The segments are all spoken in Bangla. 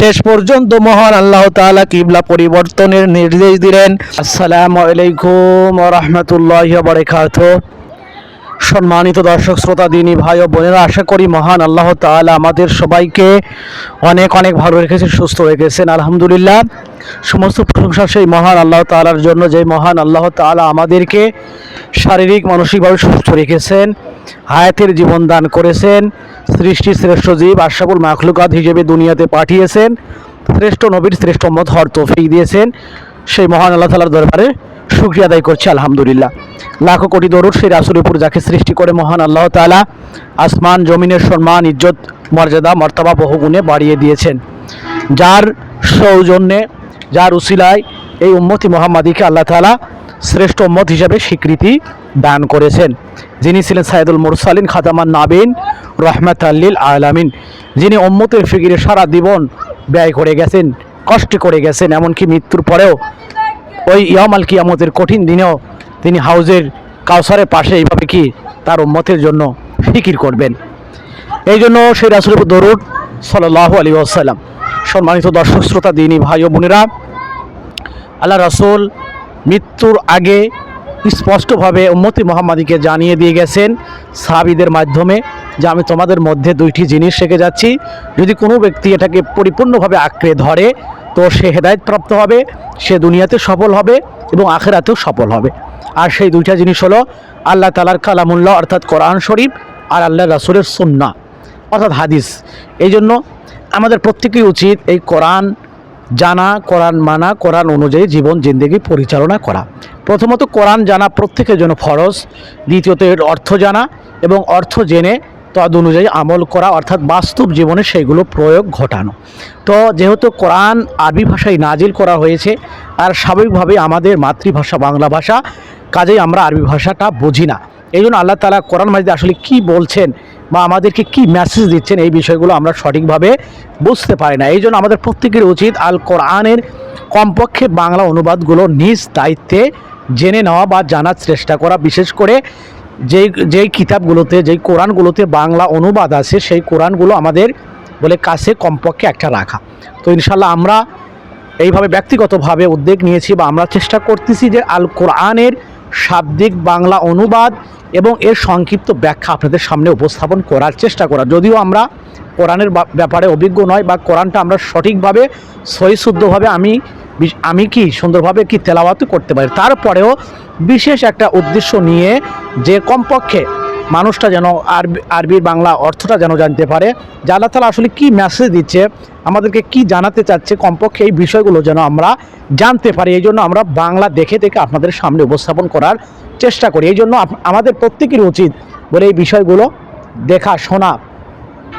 শেষ পর্যন্ত মহান আল্লাহ তাআলা কিবলা পরিবর্তনের নির্দেশ দিলেন। আসসালামু আলাইকুম রাহমাতুল্লাহি ওয়া বারাকাতুহু সম্মানিত দর্শক, শ্রোতা, দিনী ভাই ও বোনেরা, আশা করি মহান আল্লাহ তাআলা আমাদের সবাইকে অনেক অনেক ভালো রেখেছেন সুস্থ রেখেছেন, আলহামদুলিল্লাহ। সমস্ত প্রশংসা সেই মহান আল্লাহ তালার জন্য যে মহান আল্লাহ তাআলা আমাদেরকে শারীরিক, মানসিকভাবে সুস্থ রেখেছেন, হায়াতের জীবন দান করেছেন, সৃষ্টি শ্রেষ্ঠ জীব আশাবুল মাখলুকাত হিসেবে দুনিয়াতে পাঠিয়েছেন, শ্রেষ্ঠ নবীর শ্রেষ্ঠ মত হর তৌফিক দিয়েছেন। সেই মহান আল্লাহ তাআলার দরবারে শুক্রিয়া আদায় করছি, আলহামদুলিল্লাহ। লাখো কোটি দরুদ সেই উপর যাকে সৃষ্টি করে মহান আল্লাহ তাআলা আসমান, জমিনের সম্মান, ইজ্জত, মর্যাদা, মর্তবা বহুগুণে বাড়িয়ে দিয়েছেন। যার সৌজন্যে, যার উসিলায় এই উম্মতি মোহাম্মদীকে আল্লাহ তাআলা শ্রেষ্ঠ মত হিসাবে স্বীকৃতি দান করেছেন। যিনি ছিলেন সাইদুল মুরসালিন খাতামান নাবিন রহমাত আল্লিল আলামিন। যিনি উম্মতের ফিকিরে সারা জীবন ব্যয় করে গেছেন, কষ্ট করে গেছেন, এমনকি মৃত্যুর পরেও ওই ইয়ামাল কিয়ামতের কঠিন দিনেও তিনি হাউজের কাউসারের পাশে এইভাবে কি তার উম্মতের জন্য ফিকির করবেন। এই জন্য সেই উপর দরুদ সাল্লাহ আলী আসাল্লাম সম্মানিত দর্শক, শ্রোতা, দিনী ভাই ও বোনেরা, আল্লাহ রাসুল মৃত্যুর আগে স্পষ্টভাবে উম্মতি মোহাম্মদীকে জানিয়ে দিয়ে গেছেন সাহাবিদের মাধ্যমে যে আমি তোমাদের মধ্যে দুইটি জিনিস শেখে যাচ্ছি। যদি কোনো ব্যক্তি এটাকে পরিপূর্ণভাবে আঁকড়ে ধরে, তো সে হেদায়ত প্রাপ্ত হবে, সে দুনিয়াতে সফল হবে এবং আখেরাতেও সফল হবে। আর সেই দুইটা জিনিস হলো আল্লাহ তালার কালামুল্লাহ, অর্থাৎ কোরআন শরীফ আর আল্লাহ রাসুলের সুন্না অর্থাৎ হাদিস। এই জন্য আমাদের প্রত্যেকেই উচিত এই কোরআন জানা, কোরআন মানা, কোরআন অনুযায়ী জীবন, জিন্দেগি পরিচালনা করা। প্রথমত কোরআন জানা প্রত্যেকের জন্য ফরজ, দ্বিতীয়ত এর অর্থ জানা এবং অর্থ জেনে তদ অনুযায়ী আমল করা, অর্থাৎ বাস্তব জীবনে সেগুলো প্রয়োগ ঘটানো। তো যেহেতু কোরআন আরবি ভাষায় নাজিল করা হয়েছে, আর স্বাভাবিকভাবে আমাদের মাতৃভাষা বাংলা ভাষা, কাজেই আমরা আরবি ভাষাটা বুঝি না। এই জন্য আল্লাহ তালা কোরআন মাজিদে আসলে কি বলছেন বা আমাদেরকে কি মেসেজ দিচ্ছেন এই বিষয়গুলো আমরা সঠিকভাবে বুঝতে পারি না। এই জন্য আমাদের প্রত্যেকের উচিত আল কোরআনের কমপক্ষে বাংলা অনুবাদগুলো নিজ দায়িত্বে জেনে নেওয়া বা জানার চেষ্টা করা। বিশেষ করে যেই যেই কিতাবগুলোতে, যেই কোরআনগুলোতে বাংলা অনুবাদ আছে, সেই কোরআনগুলো আমাদের বলে কাছে কমপক্ষে একটা রাখা। তো ইনশাল্লাহ আমরা এইভাবে ব্যক্তিগতভাবে উদ্যোগ নিয়েছি বা আমরা চেষ্টা করতেছি যে আল কোরআনের শাব্দিক বাংলা অনুবাদ এবং এর সংক্ষিপ্ত ব্যাখ্যা আপনাদের সামনে উপস্থাপন করার চেষ্টা করা। যদিও আমরা কোরআনের ব্যাপারে অভিজ্ঞ নয় বা কোরআনটা আমরা সঠিকভাবে সহিশুদ্ধভাবে আমি আমি কি সুন্দরভাবে কি তেলাওয়াত করতে পারি, তারপরেও বিশেষ একটা উদ্দেশ্য নিয়ে যে কমপক্ষে মানুষটা যেন আরবি, আরবির বাংলা অর্থটা যেন জানতে পারে। যে আল্লাহ তালা আসলে কী মেসেজ দিচ্ছে, আমাদেরকে কি জানাতে চাচ্ছে, কমপক্ষে এই বিষয়গুলো যেন আমরা জানতে পারি। এই জন্য আমরা বাংলা দেখে দেখে আপনাদের সামনে উপস্থাপন করার চেষ্টা করি। এই জন্য আমাদের প্রত্যেকের উচিত বলে এই বিষয়গুলো দেখা, শোনা।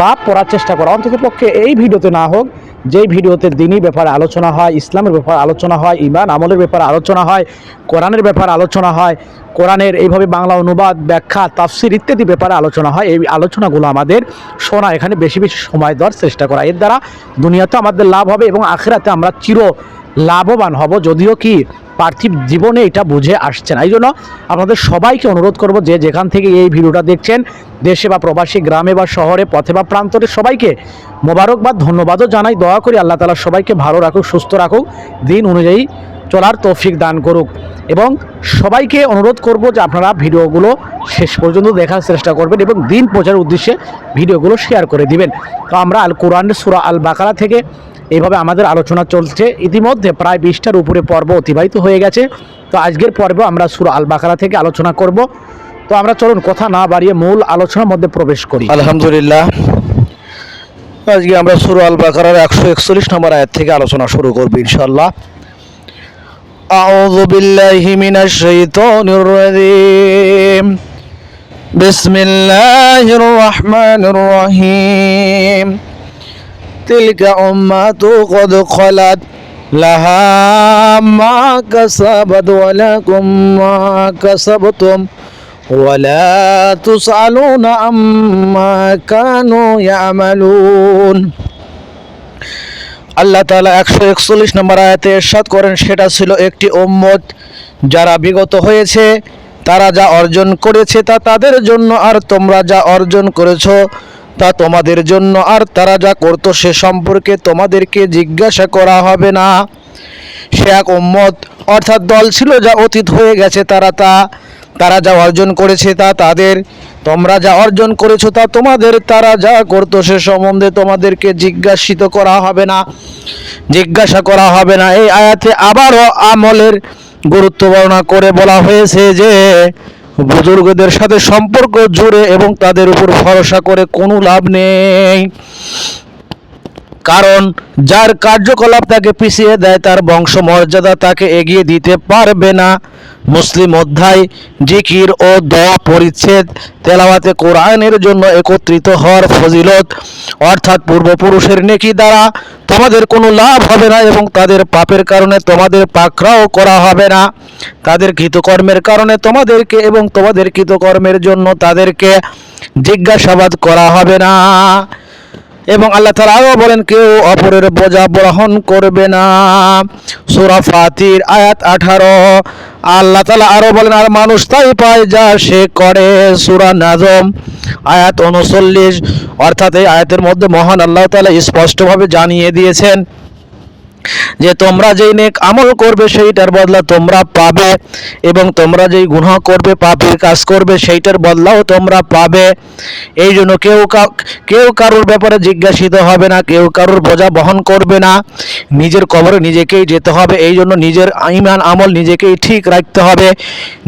বা পড়ার চেষ্টা করা। অন্তত পক্ষে এই ভিডিওতে না হোক, যেই ভিডিওতে দিনই ব্যাপারে আলোচনা হয়, ইসলামের ব্যাপারে আলোচনা হয়, ইমান আমলের ব্যাপারে আলোচনা হয়, কোরআনের ব্যাপারে আলোচনা হয়, কোরআনের এইভাবে বাংলা অনুবাদ, ব্যাখ্যা, তাফসির ইত্যাদি ব্যাপারে আলোচনা হয়, এই আলোচনাগুলো আমাদের শোনা এখানে বেশি বেশি সময় দেওয়ার চেষ্টা করা। এর দ্বারা দুনিয়াতে আমাদের লাভ হবে এবং আখেরাতে আমরা চির লাভবান হব। যদিও কি পার্থিব জীবনে এটা বুঝে আসছে না। এই জন্য আপনাদের সবাইকে অনুরোধ করব যে যেখান থেকে এই ভিডিওটা দেখছেন, দেশে বা প্রবাসী, গ্রামে বা শহরে, পথে বা প্রান্তরে সবাইকে মোবারকবাদ ধন্যবাদও জানাই। দয়া করি আল্লাহ তালা সবাইকে ভালো রাখুক, সুস্থ রাখুক, দিন অনুযায়ী চলার তৌফিক দান করুক। এবং সবাইকে অনুরোধ করব যে আপনারা ভিডিওগুলো শেষ পর্যন্ত দেখার চেষ্টা করবেন এবং দিন প্রচার উদ্দেশ্যে ভিডিওগুলো শেয়ার করে দিবেন। তো আমরা আল কোরআনের সুরা আল বাকারা থেকে এইভাবে আমাদের আলোচনা চলছে ইতিমধ্যে প্রায় বিশটার উপরে পর্ব অতিবাহিত হয়ে গেছে তো আজকের পর্ব আমরা সুরা আল বাকারা থেকে আলোচনা করব তো আমরা চলুন কথা না বাড়িয়ে মূল আলোচনার মধ্যে প্রবেশ করি আলহামদুলিল্লাহ আজকে আমরা সুর আল বাকারার একশো একচল্লিশ নম্বর আয়াত থেকে আলোচনা শুরু করবো ইনশাল্লাহ أعوذ بالله من الشيطان الرجيم بسم الله الرحمن الرحيم تلك أمة قد خلت لها ما كسبت ولكم ما كسبتم ولا تسألون عما كانوا يعملون আল্লাহ তাআলা একশো একচল্লিশ নম্বর আয়াতে এরশাদ করেন সেটা ছিল একটি উম্মত যারা বিগত হয়েছে তারা যা অর্জন করেছে তা তাদের জন্য আর তোমরা যা অর্জন করেছো তা তোমাদের জন্য, আর তারা যা করতো সে সম্পর্কে তোমাদেরকে জিজ্ঞাসা করা হবে না। সে এক উম্মত, অর্থাৎ দল ছিল যা অতীত হয়ে গেছে, তারা তা, তারা যা অর্জন করেছে তা তাদের, তোমরা যা অর্জন করেছ তা তোমাদের, তারা যা করতো সে সম্বন্ধে তোমাদেরকে জিজ্ঞাসিত করা হবে না। জিজ্ঞাসা করা হবে না। এই আয়াতে আবারও আমলের গুরুত্ব বর্ণনা করে বলা হয়েছে যে বুজুর্গদের সাথে সম্পর্ক জুড়ে এবং তাদের উপর ভরসা করে কোনো লাভ নেই। কারণ যার কার্যকলাপ তাকে পিছিয়ে দেয়, তার বংশমর্যাদা তাকে এগিয়ে দিতে পারবে না। মুসলিম অধ্যায়, জিকির ও দোয়া পরিচ্ছেদ, তেলাওয়াতে কোরআনের জন্য একত্রিত হওয়ার ফজিলত। অর্থাৎ পূর্বপুরুষের নেকি দ্বারা তোমাদের কোনো লাভ হবে না এবং তাদের পাপের কারণে তোমাদের পাকড়াও করা হবে না। তাদের কৃতকর্মের কারণে তোমাদেরকে এবং তোমাদের কৃতকর্মের জন্য তাদেরকে জিজ্ঞাসাবাদ করা হবে না। এবং আল্লাহ আরও বলেন, কেউ অপরের বোঝা বহন করবে না। সুরা ফাতির, আয়াত আঠারো। আল্লাহ তালা আরও বলেন, আর মানুষ তাই পায় যা সে করে। সুরা নাজম, আয়াত উনচল্লিশ। অর্থাৎ এই আয়াতের মধ্যে মহান আল্লাহ তালা স্পষ্টভাবে জানিয়ে দিয়েছেন যে তোমরা যেই নেক আমল করবে সেইটার বদলা তোমরা পাবে এবং তোমরা যেই গুনাহ করবে, পাপের কাজ করবে, সেইটার বদলাও তোমরা পাবে। এই জন্য কেউ কেউ কারোর ব্যাপারে জিজ্ঞাসিত হবে না, কেউ কারোর বোঝা বহন করবে না। নিজের কবরে নিজেকেই যেতে হবে, এই জন্য নিজের ইমান আমল নিজেকেই ঠিক রাখতে হবে।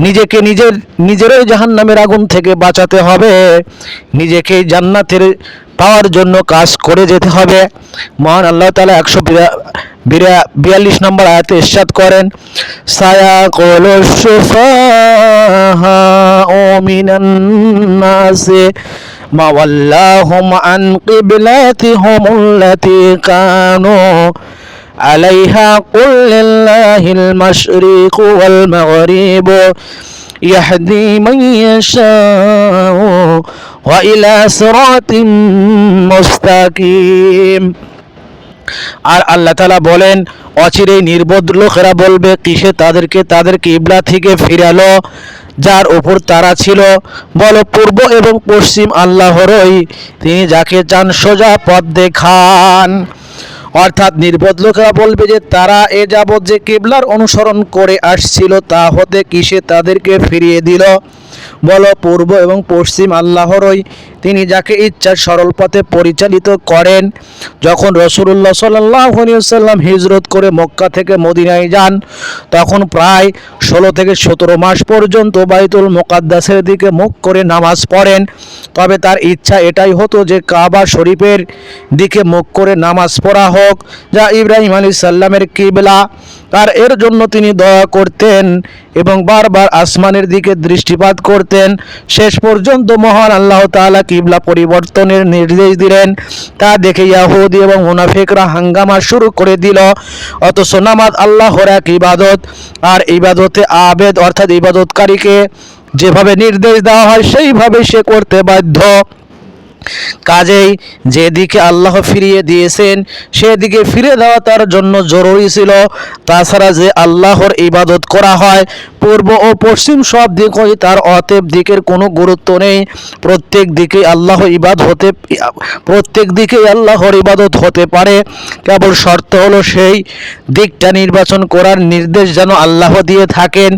নিজেকে নিজের, নিজেরই জাহান্নামের আগুন থেকে বাঁচাতে হবে। নিজেকেই জান্নাতের পাওয়ার জন্য কাজ করে যেতে হবে। মহান আল্লাহ তালা একশো বিয়াল্লিশ নম্বর আয়াতে ইস্বাদ করেন, সায়া কুল কলসে মাওয়াল্লাহুম আন কিবলাতিহুম আল্লাতি কানু আলাইহা, কুল লিল্লাহিল মাশরিকু ওয়াল মাগরিবু। يهدي من يشاء وإلى صراط مستقيم আর আল্লাহ তালা বলেন অচিরেই নির্বোধ লোকেরা বলবে কিসে তাদেরকে তাদের কিবলা থেকে ফিরালো যার উপর তারা ছিল বলো পূর্ব এবং পশ্চিম আল্লাহরই তিনি যাকে চান সোজা পথ দেখান অর্থাৎ নির্বোধ লোকেরা বলবে যে তারা এ যাবৎ যে কেবলার অনুসরণ করে আসছিল তা হতে কিসে তাদেরকে ফিরিয়ে দিল? বলো পূর্ব এবং পশ্চিম আল্লাহরই তিনি যাকে ইচ্ছা সরল পথে পরিচালিত করেন। যখন রসুল্লাহ সাল্লাম হিজরত করে মক্কা থেকে মদিনায় যান, তখন প্রায় ষোলো থেকে সতেরো মাস পর্যন্ত বাইতুল মোকাদ্দাসের দিকে মুখ করে নামাজ পড়েন। তবে তার ইচ্ছা এটাই হতো যে কাবা শরীফের দিকে মুখ করে নামাজ পড়া হোক, যা ইব্রাহিম আলী সাল্লামের কিবলা। আর এর জন্য তিনি দয়া করতেন এবং বারবার আসমানের দিকে দৃষ্টিপাত করতেন। শেষ পর্যন্ত মহান আল্লাহ তাআলা কিবলা পরিবর্তনের নির্দেশ দিলেন। তা দেখে ইয়াহুদি এবং মুনাফিকরা হাঙ্গামা শুরু করে দিল। অথচ নামাজ আল্লাহর এক ইবাদত। আর ইবাদতে আবেদ অর্থাৎ ইবাদতকারীকে যেভাবে নির্দেশ দেওয়া হয়, সেইভাবে সে করতে বাধ্য। কাজেই যেদিকে আল্লাহ ফিরিয়ে দিয়েছেন, সেদিকে ফিরে দেওয়া তার জন্য জরুরি ছিল। তাছাড়া যে আল্লাহর ইবাদত করা হয় পূর্ব ও পশ্চিম সব দিকই তার অতএব দিকের কোনো গুরুত্ব নেই। প্রত্যেক দিকে আল্লাহ ইবাদ হতে, প্রত্যেক দিকে আল্লাহর ইবাদত হতে পারে। কেবল শর্ত হলো সেই দিকটা নির্বাচন করার নির্দেশ যেন আল্লাহ দিয়ে থাকেন।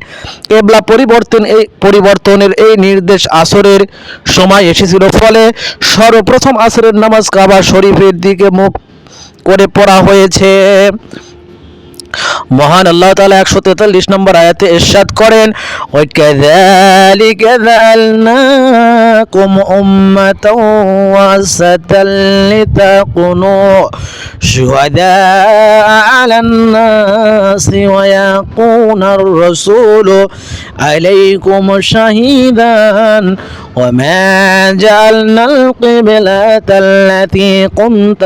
কেবলা পরিবর্তন, এই পরিবর্তনের এই নির্দেশ আসরের সময় এসেছিল। ফলে সর্বপ্রথম আসরের নামাজ কাবা শরীফের দিকে মুখ করে পড়া হয়েছে। মহান আল্লাহ তাআলা একশো তেতাল্লিশ নম্বর আয়াতে ইরশাদ করেন ওই كذلك جعلناكم أمة وسطا لتكونوا شهداء على الناس ويكون الرسول عليكم شهيدا وما جعلنا القبلة التي قمت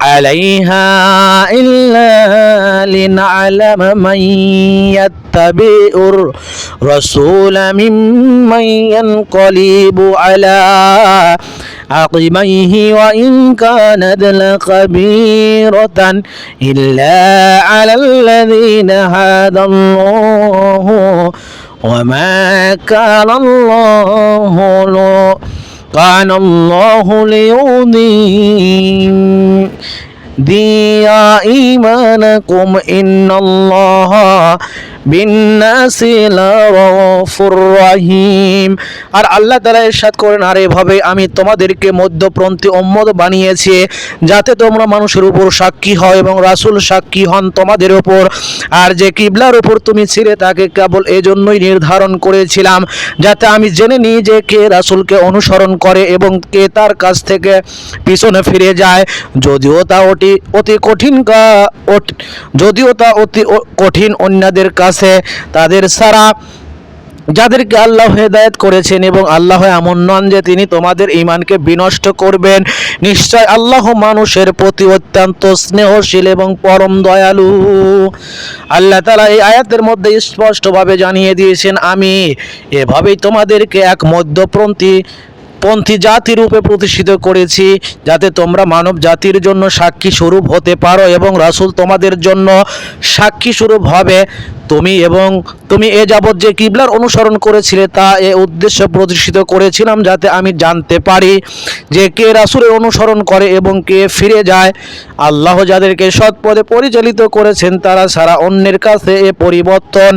عليها إلا لنعلم من يتبع الرسول ممن ينقلب على عقبيه وإن كانت لكبيرة إلا على الذين هدى الله وما كان الله وعن الله ليضيء ضياء إيمانكم إن الله রহিম। আর আল্লাহ তাআলা ইরশাদ করেন, আর এভাবে আমি তোমাদেরকে মধ্যপ্রন্থী উম্মত বানিয়েছি, যাতে তোমরা মানুষের উপর সাক্ষী হও এবং রাসুল সাক্ষী হন তোমাদের উপর। আর যে কিবলার উপর তুমি ছিলে, তাকে কেবল এজন্যই নির্ধারণ করেছিলাম, যাতে আমি জেনে নিই যে কে রাসূলকে অনুসরণ করে এবং কে তার কাছ থেকে পিছনে ফিরে যায়। যদিও তা অতি অতি কঠিন যদিও তা অতি কঠিন অন্যদের কাছে তাদের সারা যাদেরকে আল্লাহ হেদায়েত করেছেন এবং আল্লাহ এমন নন যে তিনি তোমাদের ইমানকে বিনষ্ট করবেন। নিশ্চয় আল্লাহ মানুষের প্রতি অত্যন্ত স্নেহশীল এবং পরম দয়ালু। আল্লাহ তালা এই আয়াতের মধ্যে স্পষ্টভাবে জানিয়ে দিয়েছেন, আমি এভাবেই তোমাদেরকে এক মধ্যপন্থী, পন্থী জাতি রূপে প্রতিষ্ঠিত করেছি, যাতে তোমরা মানব জাতির জন্য সাক্ষী স্বরূপ হতে পারো এবং রাসূল তোমাদের জন্য সাক্ষী স্বরূপ হবে। তুমি এবং তুমি এ যাবৎ যে কিবলার অনুসরণ করেছিলে তা এ উদ্দেশ্য প্রতিষ্ঠিত করেছিলাম যাতে আমি জানতে পারি যে কে রাসূলের অনুসরণ করে এবং কে ফিরে যায়। আল্লাহ যাদেরকে সৎ পথে পরিচালিত করেছেন, তারা সারা অন্যের কাছে এ পরিবর্তন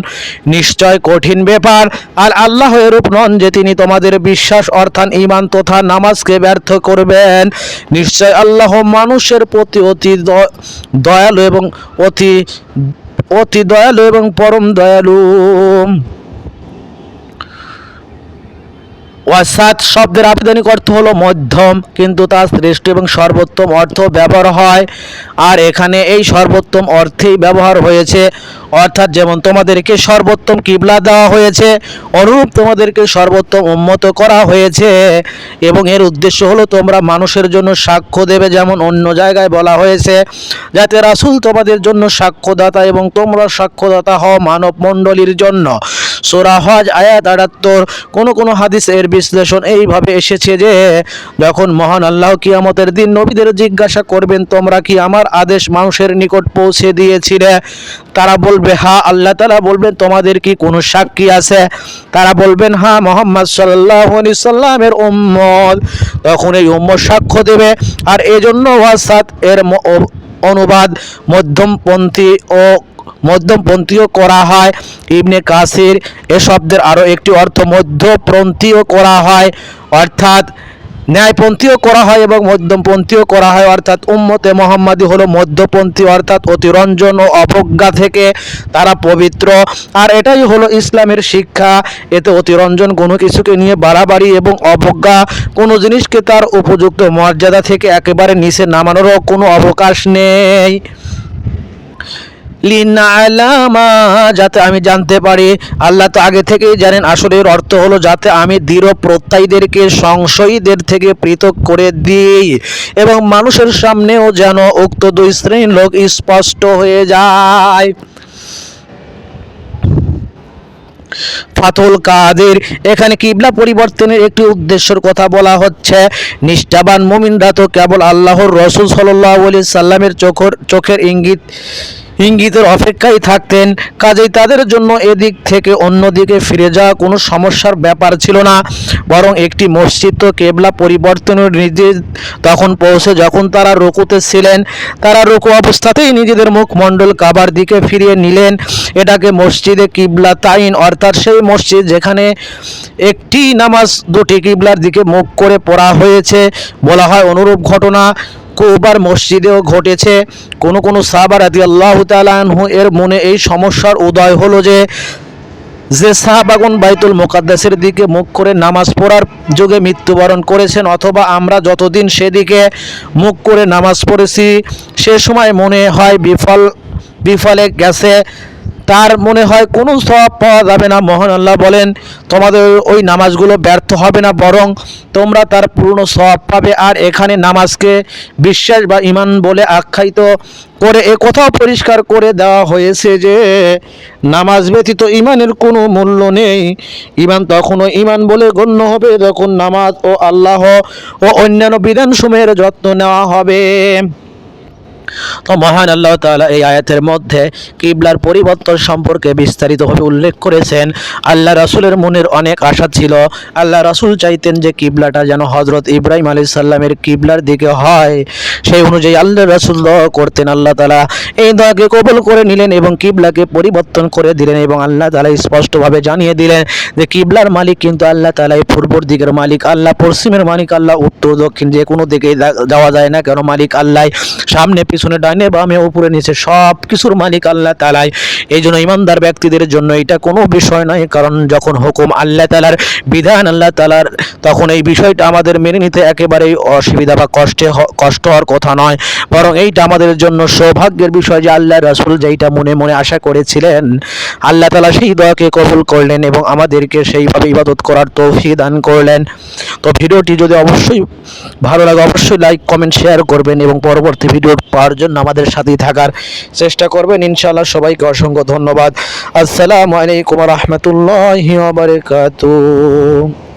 নিশ্চয় কঠিন ব্যাপার। আর আল্লাহ এরূপ নন যে তিনি তোমাদের বিশ্বাস, অর্থাৎ ইমান তথা নামাজকে ব্যর্থ করবেন। নিশ্চয় আল্লাহ মানুষের প্রতি অতি দয়ালু এবং অতি অতি দয়ালু এবং পরম দয়ালু। ওয়াসাত শব্দের আবেদনিক অর্থ হলো মধ্যম, কিন্তু তার শ্রেষ্ঠ এবং সর্বোত্তম অর্থ ব্যবহার হয়। আর এখানে এই সর্বোত্তম অর্থেই ব্যবহার হয়েছে। অর্থাৎ যেমন তোমাদেরকে সর্বোত্তম কিবলা দেওয়া হয়েছে, অনুরূপ তোমাদেরকে সর্বোত্তম উন্মত করা হয়েছে। এবং এর উদ্দেশ্য হলো তোমরা মানুষের জন্য সাক্ষ্য দেবে, যেমন অন্য জায়গায় বলা হয়েছে, যাতে রাসূল তোমাদের জন্য সাক্ষ্যদাতা এবং তোমরা সাক্ষ্যদাতা হও মানব মণ্ডলীর জন্য। সোরা হজ আয়াত আটাত্তর, কোনো কোনো হাদিস এর বিশ্লেষণ এইভাবে এসেছে যে, যখন মহান আল্লাহ কিয়ামতের দিন নবীদের জিজ্ঞাসা করবেন, তোমরা কি আমার আদেশ মানুষের নিকট পৌঁছে দিয়েছিলে? তারা বলবে, হা, আল্লাহ তালা বলবেন, তোমাদের কি কোনো সাক্ষী আছে? তারা বলবেন, হা, মোহাম্মদ সাল্লাহ উম্মত। তখন এই উম্মত সাক্ষ্য দেবে। আর এজন্য ওয়াসাত এর অনুবাদ মধ্যমপন্থী ও মধ্যমপন্থীও করা হয়। ইবনে কাসির এ শব্দের আরও একটি অর্থ মধ্যপন্থীও করা হয়। অর্থাৎ ন্যায়পন্থীও করা হয় এবং মধ্যমপন্থীও করা হয়। অর্থাৎ উম্মতে মোহাম্মদী হলো মধ্যপন্থী, অর্থাৎ অতিরঞ্জন ও অবজ্ঞা থেকে তারা পবিত্র। আর এটাই হলো ইসলামের শিক্ষা। এতে অতিরঞ্জন কোনো কিছুকে নিয়ে বাড়াবাড়ি এবং অবজ্ঞা, কোনো জিনিসকে তার উপযুক্ত মর্যাদা থেকে একেবারে নিচে নামানোরও কোনো অবকাশ নেই। লিনালামা, যাতে আমি জানতে পারি। আল্লাহ তো আগে থেকেই জানেন আসলে এর অর্থ হলো যাতে আমি দৃঢ় প্রত্যয়ীদেরকে সংশয়ীদের থেকে পৃথক করে দিই এবং মানুষের সামনেও যেন উক্ত দুই শ্রেণির লোক স্পষ্ট হয়ে যায়। ফাতুল কাদের, এখানে কিবলা পরিবর্তনের একটি উদ্দেশ্যের কথা বলা হচ্ছে, নিষ্ঠাবান মুমিনরা তো কেবল আল্লাহর রসুল সাল্লাহ আলি সাল্লামের চোখের চোখের ইঙ্গিত ইঙ্গিতের অপেক্ষায় থাকতেন, কাজেই তাদের জন্য এদিক থেকে অন্য দিকে ফিরে যাওয়া কোনো সমস্যার ব্যাপার ছিল না। বরং একটি মসজিদ তো কেবলা পরিবর্তনের নির্দেশ তখন পৌঁছে যখন তারা রুকুতে ছিলেন, তারা রুকু অবস্থাতেই নিজেদের মুখমণ্ডল কাবার দিকে ফিরিয়ে নিলেন। এটাকে মসজিদে কিবলা তাইন অর্থাৎ সেই মসজিদ যেখানে একটি নামাজ দুটি কিবলার দিকে মুখ করে পড়া হয়েছে বলা হয় অনুরূপ ঘটনা। কৌবার মসজিদেও ঘটেছে। কোনো কোনো সাহাবার আদি আল্লাহ তালু এর মনে এই সমস্যার উদয় হলো যে যে সাহাবাগুন বাইতুল মোকাদ্দাসের দিকে মুখ করে নামাজ পড়ার যুগে মৃত্যুবরণ করেছেন, অথবা আমরা যতদিন সেদিকে মুখ করে নামাজ পড়েছি, সে সময় মনে হয় বিফল, বিফলে গেছে। তার মনে হয় কোনো সব পাওয়া যাবে না। মোহন আল্লাহ বলেন, তোমাদের ওই নামাজগুলো ব্যর্থ হবে না, বরং তোমরা তার পূর্ণ সব পাবে। আর এখানে নামাজকে বিশ্বাস বা ইমান বলে আখ্যায়িত করে এ কথাও পরিষ্কার করে দেওয়া হয়েছে যে, নামাজ ব্যতীত ইমানের কোনো মূল্য নেই। ইমান তখনও ইমান বলে গণ্য হবে যখন নামাজ ও আল্লাহ ও অন্যান্য বিধানসমূহের যত্ন নেওয়া হবে। তো মহান আল্লাহ তালা এই আয়াতের মধ্যে কিবলার পরিবর্তন সম্পর্কে বিস্তারিতভাবে উল্লেখ করেছেন। আল্লাহ রাসূলের মনের অনেক আশা ছিল। আল্লাহ রাসূল চাইতেন যে কিবলাটা যেন হজরত ইব্রাহিম আলী সাল্লামের কিবলার দিকে হয়। সেই অনুযায়ী আল্লাহ রাসূল দোয়া করতেন, আল্লাহ তালা এই দোয়াকে কবল করে নিলেন এবং কিবলাকে পরিবর্তন করে দিলেন এবং আল্লাহ তালা স্পষ্টভাবে জানিয়ে দিলেন যে কিবলার মালিক কিন্তু আল্লাহ তাআলা এই পূর্বর দিকের মালিক, আল্লাহ পশ্চিমের মালিক, আল্লাহ উত্তর দক্ষিণ যে কোনো দিকে যাওয়া যায় না। কেন মালিক আল্লাহ সামনে পিছনে ডাইনে বামে উপরে নিচে সব কিছুর মালিক আল্লাহ তালাই এই জন্য ইমানদার ব্যক্তিদের জন্য এটা কোনো বিষয় নয়, কারণ যখন হুকুম আল্লাহ তালার বিধান আল্লাহ তালার তখন এই বিষয়টা আমাদের মেনে নিতে একেবারেই অসুবিধা বা কষ্টে কষ্ট হওয়ার কথা নয়। বরং এইটা আমাদের জন্য সৌভাগ্যের বিষয় যে আল্লাহ রাসূল যেইটা মনে মনে আশা করেছিলেন, আল্লাহ তালা সেই দোয়াকে কবুল করলেন এবং আমাদেরকে সেইভাবে ইবাদত করার তৌফিক দান করলেন। তো ভিডিওটি যদি অবশ্যই ভালো লাগে, অবশ্যই লাইক, কমেন্ট, শেয়ার করবেন এবং পরবর্তী ভিডিও পাওয়ার জন্য আমাদের সাথেই থাকার চেষ্টা করবেন। ইনশাআল্লাহ সবাইকে অসংখ্য ধন্যবাদ। আসসালামু আলাইকুম রহমতুল্লাহ বারকাতুহ।